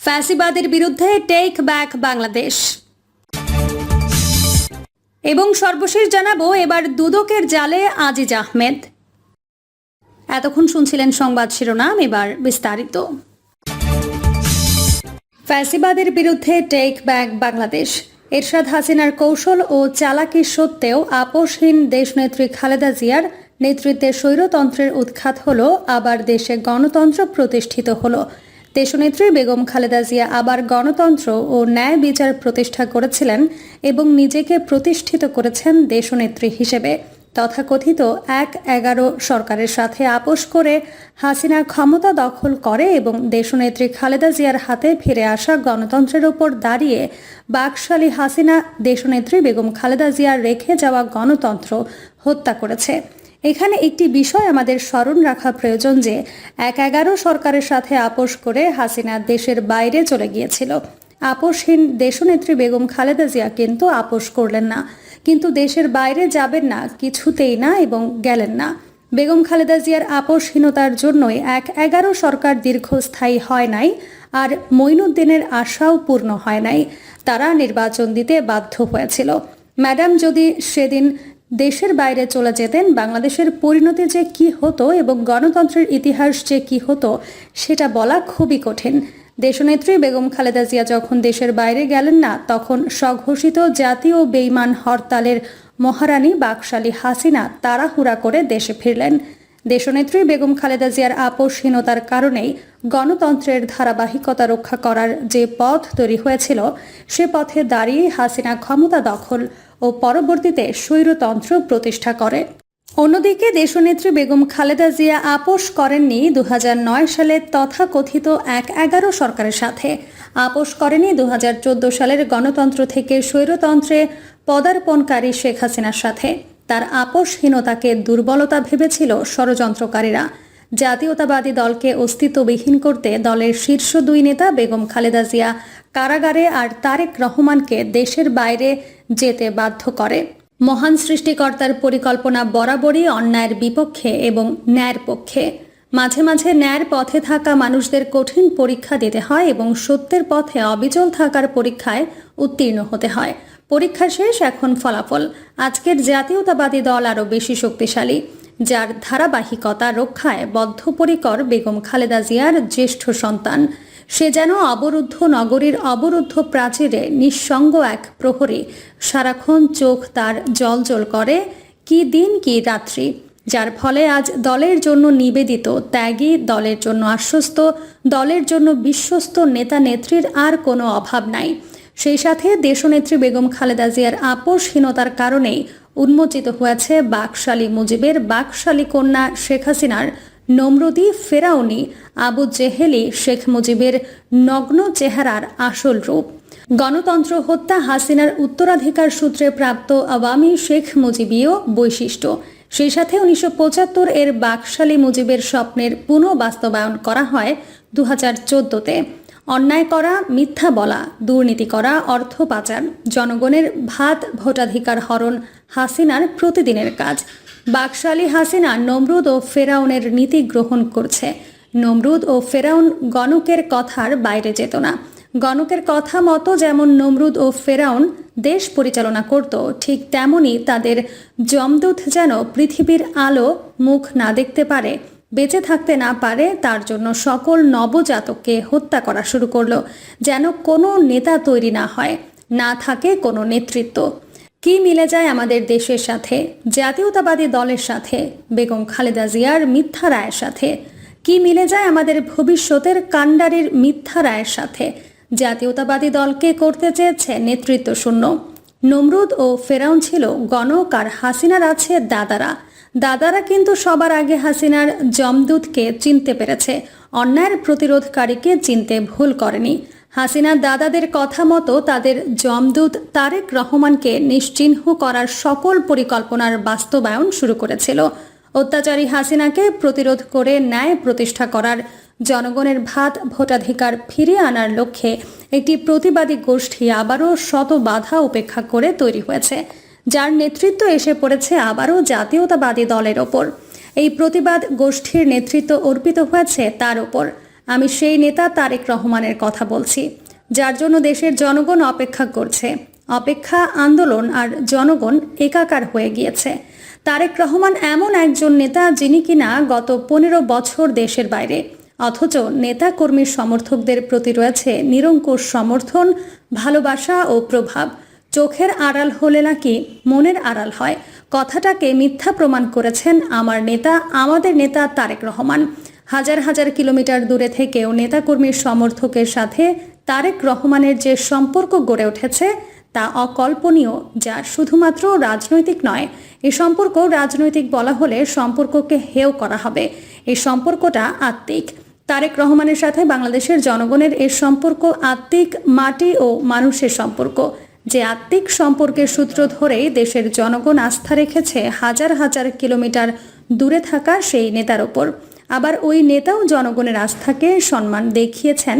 ফ্যাসিবাদের বিরুদ্ধে take back Bangladesh এবং সর্বশেষ জানাব, এবার দুদকের জালে আজিজ আহমেদ। এতক্ষণ শুনছিলেন সংবাদ শিরোনাম, এবার বিস্তারিত। ফ্যাসিবাদের বিরুদ্ধে টেক ব্যাক বাংলাদেশ এরশাদ হাসিনার কৌশল ও চালাকি সত্ত্বেও আপোষহীন দেশনেত্রী খালেদা জিয়ার নেতৃত্বে স্বৈরতন্ত্রের উৎখাত হলো, আবার দেশে গণতন্ত্র প্রতিষ্ঠিত হলো। দেশনেত্রী বেগম খালেদা জিয়া আবার গণতন্ত্র ও ন্যায় বিচার প্রতিষ্ঠা করেছিলেন এবং নিজেকে প্রতিষ্ঠিত করেছেন দেশনেত্রী হিসেবে। তথাকথিত এক এগারো সরকারের সাথে আপোষ করে হাসিনা ক্ষমতা দখল করে এবং দেশনেত্রী খালেদা জিয়ার হাতে ফিরে আসা গণতন্ত্রের ওপর দাঁড়িয়ে বাকশালী হাসিনা দেশনেত্রী বেগম খালেদা জিয়ার রেখে যাওয়া গণতন্ত্র হত্যা করেছে। এখানে একটি বিষয় আমাদের স্মরণ রাখা প্রয়োজন যে, এক এগারো সরকারের সাথে আপোষ করে হাসিনা দেশের বাইরে চলে গিয়েছিল। আপোষহীন দেশনেত্রী বেগম খালেদা জিয়া কিন্তু আপোষ করলেন না। কিন্তু দেশের বাইরে যাবেন না, কিছুতেই না এবং গেলেন না। বেগম খালেদা জিয়ার আপোষহীনতার জন্যই এক এগারো সরকার দীর্ঘস্থায়ী হয় নাই আর মঈনুদ্দিনের আশাও পূর্ণ হয় নাই। তারা নির্বাচন দিতে বাধ্য হয়েছিল। ম্যাডাম যদি সেদিন দেশের বাইরে চলে যেতেন, বাংলাদেশের পরিণতি যে কি হতো এবং গণতন্ত্রের ইতিহাস যে কি হতো, সেটা বলা খুবই কঠিন। দেশনেত্রী বেগম খালেদা জিয়া যখন দেশের বাইরে গেলেন না, তখন স্বঘোষিত জাতীয় বেইমান হরতালের মহারানী বাকশালী হাসিনা তাড়াহুড়া করে দেশে ফিরলেন। দেশনেত্রী বেগম খালেদা জিয়ার আপোষহীনতার কারণেই গণতন্ত্রের ধারাবাহিকতা রক্ষা করার যে পথ তৈরি হয়েছিল, সে পথে দাঁড়িয়ে হাসিনা ক্ষমতা দখল ও পরবর্তীতে স্বৈরতন্ত্র প্রতিষ্ঠা করে অন্যদিকে দেশনেত্রী বেগম খালেদা জিয়া আপোষ করেননি দু হাজার নয় সালে তথাকথিত এক এগারো সরকারের সাথে। আপোষ করেনি দু হাজার চোদ্দ সালের গণতন্ত্র থেকে স্বৈরতন্ত্রে পদার্পণকারী শেখ হাসিনার সাথে। তার আপোষহীনতাকে দুর্বলতা ভেবেছিল ষড়যন্ত্রকারীরা। জাতীয়তাবাদী দলকে অস্তিত্ববিহীন করতে দলের শীর্ষ দুই নেতা বেগম খালেদা জিয়া কারাগারে আর তারেক রহমানকে দেশের বাইরে যেতে বাধ্য করে। মহান সৃষ্টিকর্তার পরিকল্পনা বরাবরই অন্যায়ের বিপক্ষে এবং ন্যায়ের পক্ষে। মাঝে মাঝে ন্যায়ের পথে থাকা মানুষদের কঠিন পরীক্ষা দিতে হয় এবং সত্যের পথে অবিচল থাকার পরীক্ষায় উত্তীর্ণ হতে হয়। পরীক্ষা শেষ, এখন ফলাফল। আজকের জাতীয়তাবাদী দল আরও বেশি শক্তিশালী। যার ধারাবাহিকতা রক্ষায় বদ্ধপরিকর বেগম খালেদা জিয়ার জ্যেষ্ঠ সন্তান। সে যেন অবরুদ্ধ নগরীর অবরুদ্ধ প্রাচীরে নিঃসঙ্গ এক প্রহরী। সারাক্ষণ চোখ তার জলজল করে, কি দিন কি রাত্রি। যার ফলে আজ দলের জন্য নিবেদিত, ত্যাগী, দলের জন্য আশ্বস্ত, দলের জন্য বিশ্বস্ত নেতা নেত্রীর আর কোনো অভাব নাই। সেই সাথে দেশনেত্রী বেগম খালেদা জিয়ার আপোষহীনতার কারণেই উন্মোচিত হয়েছে বাকশালী মুজিবের বাকশালী কন্যা শেখ হাসিনার নমরুদি ফেরাউনি আবু জেহেলি শেখ মুজিবের নগ্ন চেহারার আসল রূপ। গণতন্ত্র হত্যা হাসিনার উত্তরাধিকার সূত্রে প্রাপ্ত আওয়ামী শেখ মুজিবীয় বৈশিষ্ট্য। সেই সাথে উনিশশো পঁচাত্তর এর বাকশালী মুজিবের স্বপ্নের পুনঃ বাস্তবায়ন করা হয় দু হাজার চোদ্দোতে। অন্যায় করা, মিথ্যা বলা, দুর্নীতি করা, অর্থ পাচার, জনগণের ভাত ভোটাধিকার হরণ হাসিনার প্রতিদিনের কাজ। বাকশালী হাসিনা নমরুদ ও ফেরাউনের নীতি গ্রহণ করছে। নমরুদ ও ফেরাউন গণকের কথার বাইরে যেত না। গণকের কথা মতো যেমন নমরুদ ও ফেরাউন দেশ পরিচালনা করত, ঠিক তেমনি তাদের জমদূত যেন পৃথিবীর আলো মুখ না দেখতে পারে বেঁচে থাকতে না পারে, তার জন্য সকল নবজাতককে হত্যা করা শুরু করল। যেন কোনো নেতা তৈরি না হয়, না থাকে কোনো নেতৃত্ব। কি মিলে যায় আমাদের দেশের সাথে, জাতীয়তাবাদী দলের সাথে, বেগম খালেদা জিয়ার মিথ্যা রায়ের সাথে? কি মিলে যায় আমাদের ভবিষ্যতের কাণ্ডারির মিথ্যা রায়ের সাথে? জাতীয়তাবাদী দলকে করতে চেয়েছে নেতৃত্ব শূন্য নমরুদ ও ফেরাউন ছিল গণক আর হাসিনার আছে দাদারা। দাদারা কিন্তু সবার আগে হাসিনার জমদূতকে চিনতে পেরেছে। অন্যায়ের প্রতিরোধকারীকে চিনতে ভুল করেনি। হাসিনার দাদাদের কথা মতো তাদের জমদূত তারেক রহমানকে নিশ্চিহ্ন করার সকল পরিকল্পনার বাস্তবায়ন শুরু করেছিল। অত্যাচারী হাসিনাকে প্রতিরোধ করে ন্যায় প্রতিষ্ঠা করার জনগণের ভাত ভোটাধিকার ফিরিয়ে আনার লক্ষ্যে একটি প্রতিবাদী গোষ্ঠী আবারও শত বাধা উপেক্ষা করে তৈরি হয়েছে। যার নেতৃত্ব এসে পড়েছে আবারও জাতীয়তাবাদী দলের ওপর। এই প্রতিবাদ গোষ্ঠীর নেতৃত্ব অর্পিত হয়েছে তার ওপর। আমি সেই নেতা তারেক রহমানের কথা বলছি, যার জন্য দেশের জনগণ অপেক্ষা করছে। অপেক্ষা, আন্দোলন আর জনগণ একাকার হয়ে গিয়েছে। তারেক রহমান এমন একজন নেতা যিনি কিনা গত পনেরো বছর দেশের বাইরে। অথচ নেতা কর্মীর সমর্থকদের প্রতি রয়েছে নিরঙ্কুশ সমর্থন, ভালোবাসা ও প্রভাব। চোখের আড়াল হলে নাকি মনের আড়াল হয়? কথাটাকে মিথ্যা প্রমাণ করেছেন আমার নেতা, আমাদের নেতা তারেক রহমান। হাজার হাজার কিলোমিটার দূরে থেকেও নেতাকর্মীর সমর্থকের সাথে তারেক রহমানের যে সম্পর্ক গড়ে উঠেছে, তা অকল্পনীয়, যা শুধুমাত্র রাজনৈতিক নয়। এই সম্পর্ক রাজনৈতিক বলা হলে সম্পর্ককে হেয় করা হবে। এই সম্পর্কটা আত্মিক। তারেক রহমানের সাথে বাংলাদেশের জনগণের এর সম্পর্ক আত্মিক, মাটি ও মানুষের সম্পর্ক। যে আত্মিক সম্পর্কের সূত্র ধরেই দেশের জনগণ আস্থা রেখেছে হাজার হাজার কিলোমিটার দূরে থাকা সেই নেতার ওপর। আবার ওই নেতাও জনগণের আস্থাকে সম্মান দেখিয়েছেন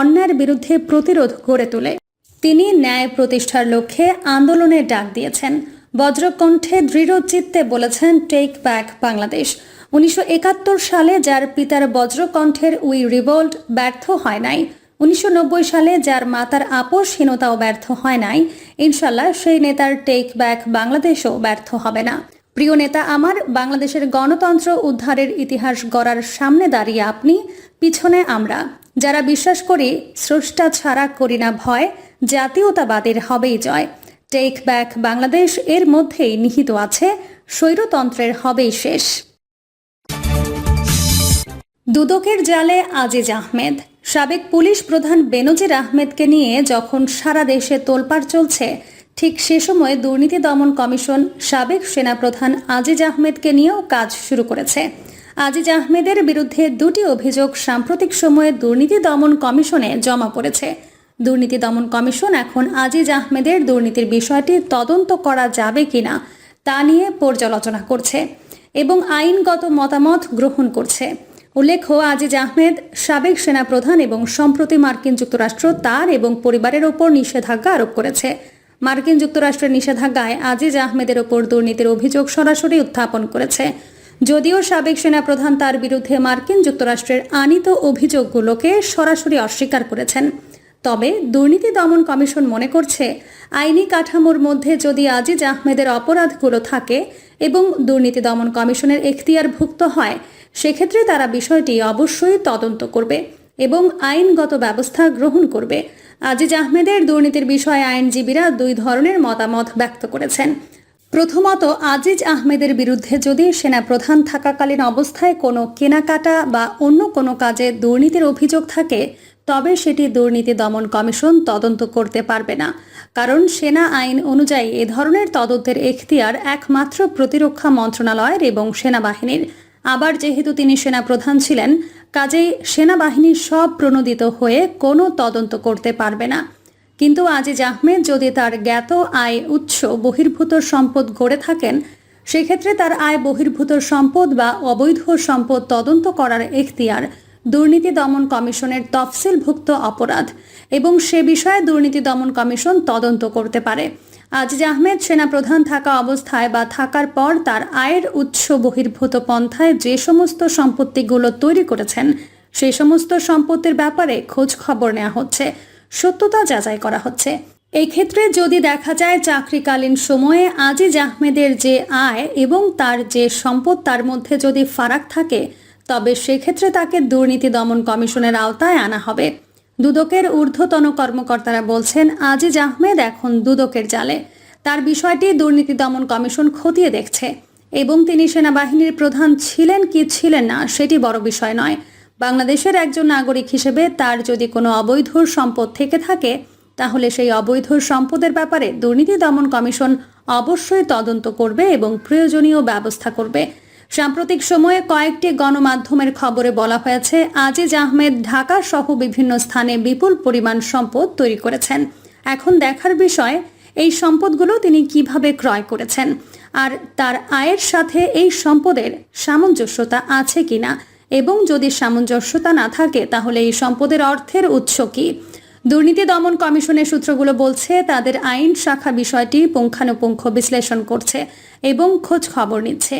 অন্যায়ের বিরুদ্ধে প্রতিরোধ গড়ে তোলে। তিনি ন্যায় প্রতিষ্ঠার লক্ষ্যে আন্দোলনের ডাক দিয়েছেন। বজ্রকণ্ঠে দৃঢ়চিত্তে বলেছেন টেক ব্যাক বাংলাদেশ। উনিশশো একাত্তর সালে যার পিতার বজ্রকণ্ঠের উই রিভোল্ট ব্যর্থ হয় নাই। উনিশশো নব্বই সালে যার মাতার আপোষহীনতাও ব্যর্থ হয় নাই, ইনশাল্লাহ সেই নেতার টেক ব্যাক বাংলাদেশও ব্যর্থ হবে না। প্রিয় নেতা, আমার বাংলাদেশের গণতন্ত্র উদ্ধারের ইতিহাস গড়ার সামনে দাঁড়িয়ে আপনি, পিছনে আমরা। যারা বিশ্বাস করি, স্রষ্টা ছাড়া করি না ভয়, জাতীয়তাবাদের হবেই জয়। টেক ব্যাক বাংলাদেশ এর মধ্যেই নিহিত আছে, স্বৈরতন্ত্রের হবেই শেষ। দুদকের জালে আজিজ আহমেদ। সাবেক পুলিশ প্রধান বেনজির আহমেদকে নিয়ে যখন সারা দেশে তোলপাড় চলছে, ঠিক সে সময় দুর্নীতি দমন কমিশন সাবেক সেনাপ্রধান আজিজ আহমেদকে নিয়েও কাজ শুরু করেছে। আজিজ আহমেদের বিরুদ্ধে দুটি অভিযোগ সাম্প্রতিক সময়ে দুর্নীতি দমন কমিশনে জমা পড়েছে। দুর্নীতি দমন কমিশন এখন আজিজ আহমেদের দুর্নীতির বিষয়টি তদন্ত করা যাবে কিনা তা নিয়ে পর্যালোচনা করছে এবং আইনগত মতামত গ্রহণ করছে। উল্লেখ্য আজিজ আহমেদ, সাবেক সেনাপ্রধান এবং সম্প্রতি মার্কিন যুক্তরাষ্ট্র তার এবং পরিবারের ওপর নিষেধাজ্ঞা আরোপ করেছে। মার্কিন যুক্তরাষ্ট্রের নিষেধাজ্ঞায় আজিজ আহমেদের ওপর দুর্নীতির অভিযোগ সরাসরি উত্থাপন করেছে। যদিও সাবেক সেনাপ্রধান তার বিরুদ্ধে মার্কিন যুক্তরাষ্ট্রের আনিত অভিযোগগুলোকে সরাসরি অস্বীকার করেছেন। তবে দুর্নীতি দমন কমিশন মনে করছে, আইনি কাঠামোর মধ্যে যদি আজিজ আহমেদের অপরাধগুলো থাকে এবং দুর্নীতি দমন কমিশনের এখতিয়ারভুক্ত হয়, সেক্ষেত্রে তারা বিষয়টি অবশ্যই তদন্ত করবে এবং আইনগত ব্যবস্থা গ্রহণ করবে। আজিজ আহমেদের দুর্নীতির বিষয়ে আইনজীবীরা দুই ধরনের মতামত ব্যক্ত করেছেন। প্রথমত, আজিজ আহমেদের বিরুদ্ধে যদি সেনা প্রধান থাকাকালীন অবস্থায় কোনো কেনাকাটা বা অন্য কোনো কাজে দুর্নীতির অভিযোগ থাকে তবে সেটি দুর্নীতি দমন কমিশন তদন্ত করতে পারবে না। কারণ সেনা আইন অনুযায়ী এ ধরনের তদন্তের এখতিয়ার একমাত্র প্রতিরক্ষা মন্ত্রণালয়ের এবং সেনাবাহিনীর। আবার যেহেতু তিনি সেনাপ্রধান ছিলেন, কাজেই সেনাবাহিনী সব প্রণোদিত হয়ে কোনো তদন্ত করতে পারবে না। কিন্তু আজিজ আহমেদ যদি তার জ্ঞাত আয় উৎস বহির্ভূত সম্পদ গড়ে থাকেন, সেক্ষেত্রে তার আয় বহির্ভূত সম্পদ বা অবৈধ সম্পদ তদন্ত করার এখতিয়ার দুর্নীতি দমন কমিশনের তফসিলভুক্ত অপরাধ এবং সে বিষয়ে দুর্নীতি দমন কমিশন তদন্ত করতে পারে। আজিজ আহমেদ সেনাপ্রধান থাকা অবস্থায় বা থাকার পর তার আয়ের উৎস বহির্ভূত পন্থায় যে সমস্ত সম্পত্তিগুলো তৈরি করেছেন, সেই সমস্ত সম্পত্তির ব্যাপারে খোঁজ খবর নেওয়া হচ্ছে, সত্যতা যাচাই করা হচ্ছে। এই ক্ষেত্রে যদি দেখা যায় চাকরিকালীন সময়ে আজিজ আহমেদের যে আয় এবং তার যে সম্পদ, তার মধ্যে যদি ফারাক থাকে তবে সেক্ষেত্রে তাকে দুর্নীতি দমন কমিশনের আওতায় আনা হবে। দুদকের ঊর্ধ্বতন কর্মকর্তারা বলছেন, আজিজ আহমেদ এখন দুদকের জালে। তার বিষয়টি দুর্নীতি দমন কমিশন খতিয়ে দেখছে এবং তিনি সেনাবাহিনীর প্রধান ছিলেন কি ছিলেন না সেটি বড় বিষয় নয়। বাংলাদেশের একজন নাগরিক হিসেবে তার যদি কোনো অবৈধ সম্পদ থেকে থাকে, তাহলে সেই অবৈধ সম্পদের ব্যাপারে দুর্নীতি দমন কমিশন অবশ্যই তদন্ত করবে এবং প্রয়োজনীয় ব্যবস্থা করবে। সাম্প্রতিক সময়ে কয়েকটি গণমাধ্যমের খবরে বলা হয়েছে, আজিজ আহমেদ ঢাকা সহ বিভিন্ন স্থানে বিপুল পরিমাণ সম্পদ তৈরি করেছেন। এখন দেখার বিষয়, এই সম্পদগুলো তিনি কীভাবে ক্রয় করেছেন আর তার আয়ের সাথে এই সম্পদের সামঞ্জস্যতা আছে কিনা এবং যদি সামঞ্জস্যতা না থাকে, তাহলে এই সম্পদের অর্থের উৎস কি? দুর্নীতি দমন কমিশনের সূত্রগুলো বলছে, তাদের আইন শাখা বিষয়টি পুঙ্খানুপুঙ্খ বিশ্লেষণ করছে এবং খোঁজ খবর নিচ্ছে।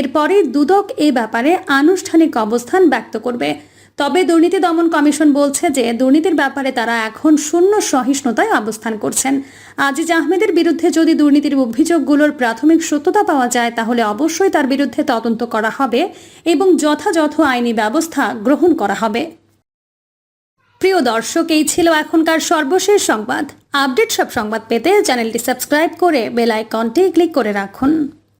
এরপরে দুদক এ ব্যাপারে আনুষ্ঠানিক অবস্থান ব্যক্ত করবে। তবে দুর্নীতি দমন কমিশন বলছে যে, দুর্নীতির ব্যাপারে তারা এখন শূন্য সহিষ্ণুতায় অবস্থান করছেন। আজিজ আহমেদের বিরুদ্ধে যদি দুর্নীতির অভিযোগগুলোর প্রাথমিক সত্যতা পাওয়া যায়, তাহলে অবশ্যই তার বিরুদ্ধে তদন্ত করা হবে এবং যথাযথ আইনি ব্যবস্থা গ্রহণ করা হবে। প্রিয় দর্শক, এই ছিল এখনকার সর্বশেষ সংবাদ। আপডেট সব সংবাদ পেতে চ্যানেলটি সাবস্ক্রাইব করে বেল আইকনটি ক্লিক করে রাখুন।